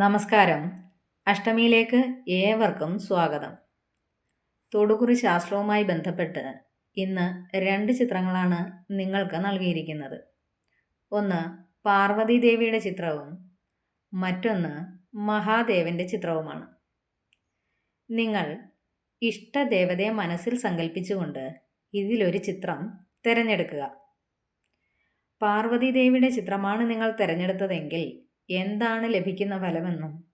നമസ്കാരം. അഷ്ടമിയിലേക്ക് ഏവർക്കും സ്വാഗതം. തൊടുകുറി ശാസ്ത്രവുമായി ബന്ധപ്പെട്ട് ഇന്ന് രണ്ട് ചിത്രങ്ങളാണ് നിങ്ങൾക്ക് നൽകിയിരിക്കുന്നത്. ഒന്ന് പാർവതി ദേവിയുടെ ചിത്രവും മറ്റൊന്ന് മഹാദേവന്റെ ചിത്രവുമാണ്. നിങ്ങൾ ഇഷ്ടദേവതയെ മനസ്സിൽ സങ്കല്പിച്ചുകൊണ്ട് ഇതിലൊരു ചിത്രം തിരഞ്ഞെടുക്കുക. പാർവതി ദേവിയുടെ ചിത്രമാണ് നിങ്ങൾ തിരഞ്ഞെടുത്തതെങ്കിൽ എന്താണ് ലഭിക്കുന്ന ഫലമെന്നും.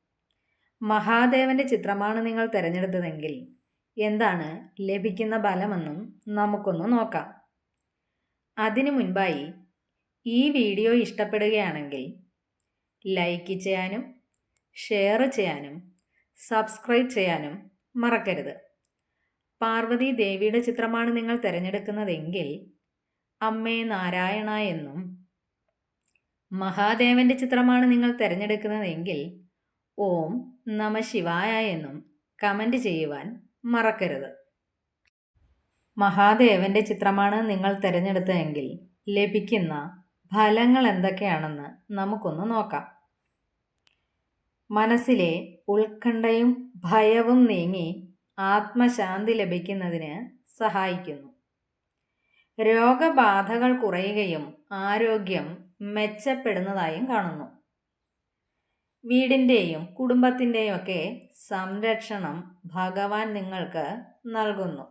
മഹാദേവന്റെ ചിത്രമാണ് നിങ്ങൾ തിരഞ്ഞെടുത്തതെങ്കിൽ എന്താണ് ലഭിക്കുന്ന ഫലമെന്നും നമുക്കൊന്ന് നോക്കാം. അതിനു മുൻപായി ഈ വീഡിയോ ഇഷ്ടപ്പെടുകയാണെങ്കിൽ ലൈക്ക് ചെയ്യാനും ഷെയർ ചെയ്യാനും സബ്സ്ക്രൈബ് ചെയ്യാനും മറക്കരുത്. പാർവതി ദേവിയുടെ ചിത്രമാണ് നിങ്ങൾ തിരഞ്ഞെടുക്കുന്നതെങ്കിൽ അമ്മേ നാരായണ എന്നും മഹാദേവന്റെ ചിത്രമാണ് നിങ്ങൾ തിരഞ്ഞെടുക്കുന്നതെങ്കിൽ ഓം നമ ശിവായ എന്നും കമന്റ് ചെയ്യുവാൻ മറക്കരുത്. മഹാദേവന്റെ ചിത്രമാണ് നിങ്ങൾ തിരഞ്ഞെടുത്തതെങ്കിൽ ലഭിക്കുന്ന ഫലങ്ങൾ എന്തൊക്കെയാണെന്ന് നമുക്കൊന്ന് നോക്കാം. മനസ്സിലെ ഉത്കണ്ഠയും ഭയവും നീങ്ങി ആത്മശാന്തി ലഭിക്കുന്നതിന് സഹായിക്കുന്നു. രോഗബാധകൾ കുറയുകയും ആരോഗ്യം മെച്ചപ്പെടുന്നതായും കാണുന്നു. വീടിന്റെയും കുടുംബത്തിന്റെയും ഒക്കെ സംരക്ഷണം ഭഗവാൻ നിങ്ങൾക്ക് നൽകുന്നു.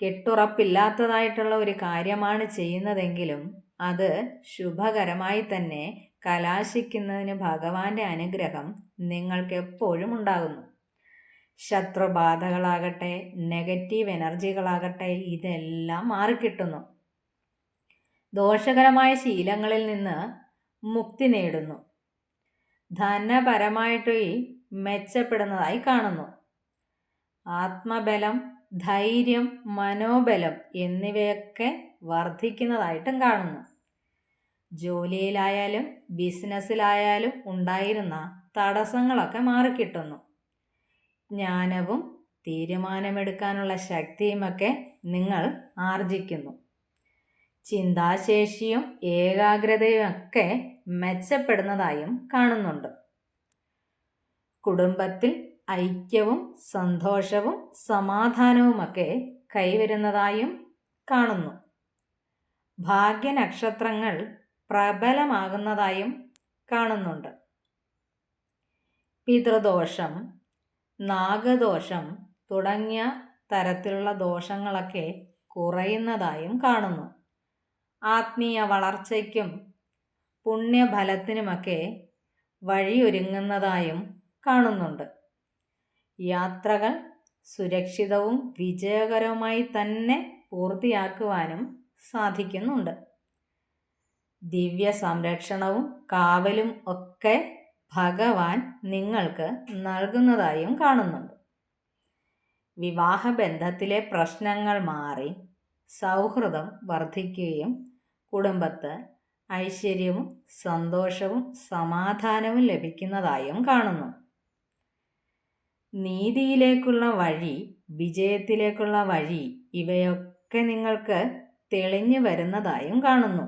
കെട്ടുറപ്പില്ലാത്തതായിട്ടുള്ള ഒരു കാര്യമാണ് ചെയ്യുന്നതെങ്കിലും അത് ശുഭകരമായി തന്നെ കലാശിക്കുന്നതിന് ഭഗവാന്റെ അനുഗ്രഹം നിങ്ങൾക്ക് എപ്പോഴും ഉണ്ടാകുന്നു. ശത്രുബാധകളാകട്ടെ നെഗറ്റീവ് എനർജികളാകട്ടെ ഇതെല്ലാം മാറിക്കിട്ടുന്നു. ദോഷകരമായ ശീലങ്ങളിൽ നിന്ന് മുക്തി നേടുന്നു. ധനപരമായിട്ട് മെച്ചപ്പെടുന്നതായി കാണുന്നു. ആത്മബലം ധൈര്യം മനോബലം എന്നിവയൊക്കെ വർദ്ധിക്കുന്നതായിട്ടും കാണുന്നു. ജോലിയിലായാലും ബിസിനസ്സിലായാലും ഉണ്ടായിരുന്ന തടസ്സങ്ങളൊക്കെ മാറിക്കിട്ടുന്നു. ജ്ഞാനവും തീരുമാനമെടുക്കാനുള്ള ശക്തിയുമൊക്കെ നിങ്ങൾ ആർജിക്കുന്നു. ചിന്താശേഷിയും ഏകാഗ്രതയും ഒക്കെ മെച്ചപ്പെടുന്നതായും കാണുന്നുണ്ട്. കുടുംബത്തിൽ ഐക്യവും സന്തോഷവും സമാധാനവുമൊക്കെ കൈവരുന്നതായും കാണുന്നു. ഭാഗ്യനക്ഷത്രങ്ങൾ പ്രബലമാകുന്നതായും കാണുന്നുണ്ട്. പിതൃദോഷം നാഗദോഷം തുടങ്ങിയ തരത്തിലുള്ള ദോഷങ്ങളൊക്കെ കുറയുന്നതായും കാണുന്നു. ആത്മീയ വളർച്ചയ്ക്കും പുണ്യഫലത്തിനുമൊക്കെ വഴിയൊരുങ്ങുന്നതായും കാണുന്നുണ്ട്. യാത്രകൾ സുരക്ഷിതവും വിജയകരവുമായി തന്നെ പൂർത്തിയാക്കുവാനും സാധിക്കുന്നുണ്ട്. ദിവ്യ സംരക്ഷണവും കാവലും ഒക്കെ ഭഗവാൻ നിങ്ങൾക്ക് നൽകുന്നതായും കാണുന്നുണ്ട്. വിവാഹബന്ധത്തിലെ പ്രശ്നങ്ങൾ മാറി സൗഹൃദം വർദ്ധിക്കുകയും കുടുംബത്ത് ഐശ്വര്യവും സന്തോഷവും സമാധാനവും ലഭിക്കുന്നതായും കാണുന്നു. നീതിയിലേക്കുള്ള വഴി വിജയത്തിലേക്കുള്ള വഴി ഇവയൊക്കെ നിങ്ങൾക്ക് തെളിഞ്ഞു വരുന്നതായും കാണുന്നു.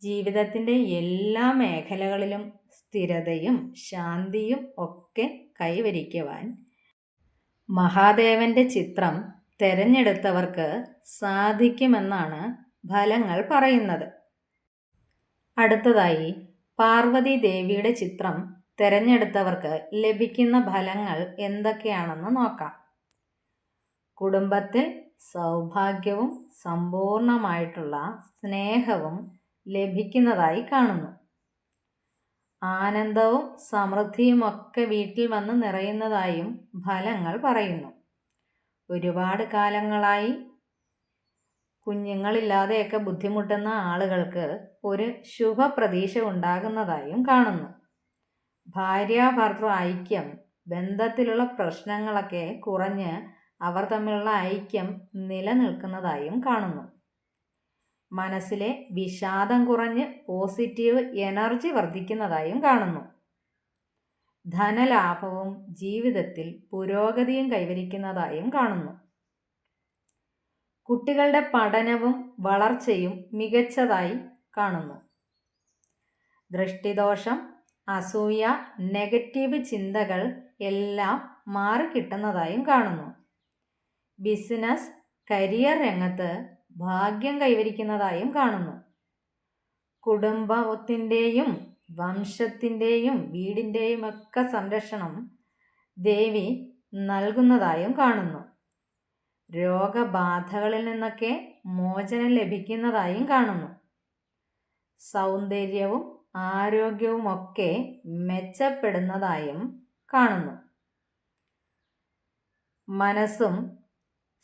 ജീവിതത്തിന്റെ എല്ലാ മേഖലകളിലും സ്ഥിരതയും ശാന്തിയും ഒക്കെ കൈവരിക്കുവാൻ മഹാദേവന്റെ ചിത്രം തെരഞ്ഞെടുത്തവർക്ക് സാധിക്കുമെന്നാണ് ഫലങ്ങൾ പറയുന്നത്. അടുത്തതായി പാർവതി ദേവിയുടെ ചിത്രം തിരഞ്ഞെടുത്തവർക്ക് ലഭിക്കുന്ന ഫലങ്ങൾ എന്തൊക്കെയാണെന്ന് നോക്കാം. കുടുംബത്തിൽ സൗഭാഗ്യവും സമ്പൂർണമായിട്ടുള്ള സ്നേഹവും ലഭിക്കുന്നതായി കാണുന്നു. ആനന്ദവും സമൃദ്ധിയുമൊക്കെ വീട്ടിൽ വന്ന് നിറയുന്നതായും ഫലങ്ങൾ പറയുന്നു. ഒരുപാട് കാലങ്ങളായി കുഞ്ഞുങ്ങളില്ലാതെയൊക്കെ ബുദ്ധിമുട്ടുന്ന ആളുകൾക്ക് ഒരു ശുഭപ്രതീക്ഷ ഉണ്ടാകുന്നതായും കാണുന്നു. ഭാര്യാഭർത്തൃ ഐക്യം ബന്ധത്തിലുള്ള പ്രശ്നങ്ങളൊക്കെ കുറഞ്ഞ് അവർ തമ്മിലുള്ള ഐക്യം നിലനിൽക്കുന്നതായും കാണുന്നു. മനസ്സിലെ വിഷാദം കുറഞ്ഞ് പോസിറ്റീവ് എനർജി വർദ്ധിക്കുന്നതായും കാണുന്നു. ധനലാഭവും ജീവിതത്തിൽ പുരോഗതിയും കൈവരിക്കുന്നതായും കാണുന്നു. കുട്ടികളുടെ പഠനവും വളർച്ചയും മികച്ചതായി കാണുന്നു. ദൃഷ്ടിദോഷം അസൂയ നെഗറ്റീവ് ചിന്തകൾ എല്ലാം മാറിക്കിട്ടുന്നതായും കാണുന്നു. ബിസിനസ് കരിയർ രംഗത്ത് ഭാഗ്യം കൈവരിക്കുന്നതായും കാണുന്നു. കുടുംബത്തിന്റെയും വംശത്തിന്റെയും വീടിന്റെയും ഒക്കെ സംരക്ഷണം ദേവി നൽകുന്നതായും കാണുന്നു. രോഗബാധകളിൽ നിന്നൊക്കെ മോചനം ലഭിക്കുന്നതായും കാണുന്നു. സൗന്ദര്യവും ആരോഗ്യവുമൊക്കെ മെച്ചപ്പെടുന്നതായും കാണുന്നു. മനസ്സും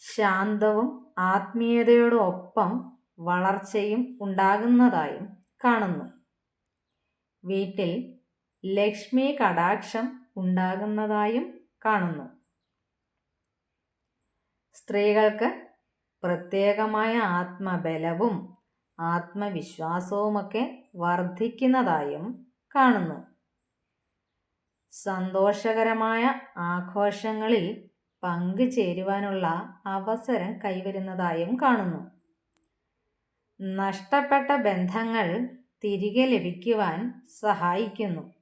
ശാന്തവും ആത്മീയതയോടൊപ്പം വളർച്ചയും ഉണ്ടാകുന്നതായും കാണുന്നു. വീട്ടിൽ ലക്ഷ്മി കടാക്ഷം ഉണ്ടാകുന്നതായും കാണുന്നു. സ്ത്രീകൾക്ക് പ്രത്യേകമായ ആത്മബലവും ആത്മവിശ്വാസവുമൊക്കെ വർദ്ധിക്കുന്നതായും കാണുന്നു. സന്തോഷകരമായ ആഘോഷങ്ങളിൽ പങ്കുചേരുവാനുള്ള അവസരം കൈവരുന്നതായും കാണുന്നു. നഷ്ടപ്പെട്ട ബന്ധങ്ങൾ തിരികെ ലഭിക്കുവാൻ സഹായിക്കുന്നു.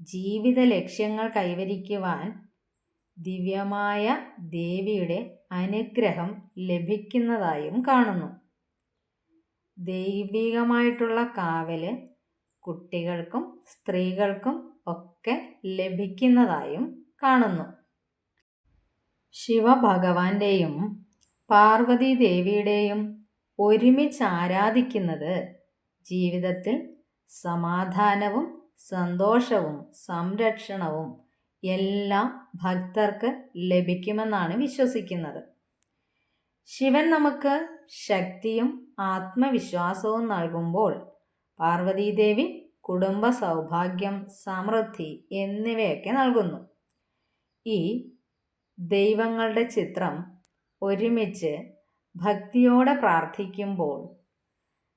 ജീവിത ലക്ഷ്യങ്ങൾ കൈവരിക്കുവാൻ ദിവ്യമായ ദേവിയുടെ അനുഗ്രഹം ലഭിക്കുന്നതായും കാണുന്നു. ദൈവികമായിട്ടുള്ള കാവൽ കുട്ടികൾക്കും സ്ത്രീകൾക്കും ഒക്കെ ലഭിക്കുന്നതായും കാണുന്നു. ശിവഭഗവാന്റെയും പാർവതി ദേവിയുടെയും ഒരുമിച്ച് ആരാധിക്കുന്നത് ജീവിതത്തിൽ സമാധാനവും സന്തോഷവും സംരക്ഷണവും എല്ലാം ഭക്തർക്ക് ലഭിക്കുമെന്നാണ് വിശ്വസിക്കുന്നത്. ശിവൻ നമുക്ക് ശക്തിയും ആത്മവിശ്വാസവും നൽകുമ്പോൾ പാർവതീദേവി കുടുംബ സൗഭാഗ്യം സമൃദ്ധി എന്നിവയൊക്കെ നൽകുന്നു. ഈ ദൈവങ്ങളുടെ ചിത്രം ഒരുമിച്ച് ഭക്തിയോടെ പ്രാർത്ഥിക്കുമ്പോൾ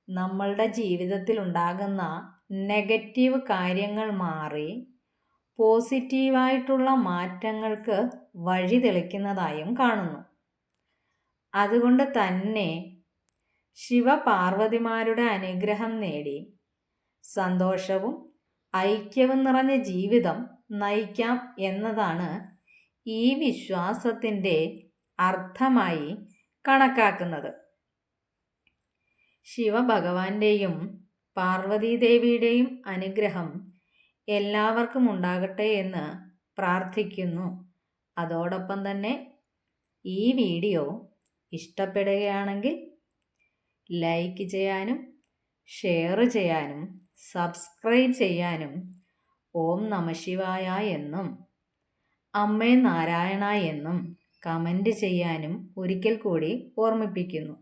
നമ്മളുടെ ജീവിതത്തിൽ ഉണ്ടാകുന്ന നെഗറ്റീവ് കാര്യങ്ങൾ മാറി പോസിറ്റീവായിട്ടുള്ള മാറ്റങ്ങൾക്ക് വഴി തെളിക്കുന്നതായും കാണുന്നു. അതുകൊണ്ട് തന്നെ ശിവപാർവതിമാരുടെ അനുഗ്രഹം നേടി. സന്തോഷവും ഐക്യവും നിറഞ്ഞ ജീവിതം നയിക്കാം എന്നതാണ് ഈ വിശ്വാസത്തിന്റെ അർത്ഥമായി കണക്കാക്കുന്നത്. ശിവഭഗവാന്റെയും പാർവതീദേവിയുടെയും അനുഗ്രഹം എല്ലാവർക്കും ഉണ്ടാകട്ടെ എന്ന് പ്രാർത്ഥിക്കുന്നു. അതോടൊപ്പം തന്നെ ഈ വീഡിയോ ഇഷ്ടപ്പെടുകയാണെങ്കിൽ ലൈക്ക് ചെയ്യാനും ഷെയർ ചെയ്യാനും സബ്സ്ക്രൈബ് ചെയ്യാനും ഓം നമശിവായ എന്നും അമ്മേ നാരായണ എന്നും കമന്റ് ചെയ്യാനും ഒരിക്കൽ കൂടി ഓർമ്മിപ്പിക്കുന്നു.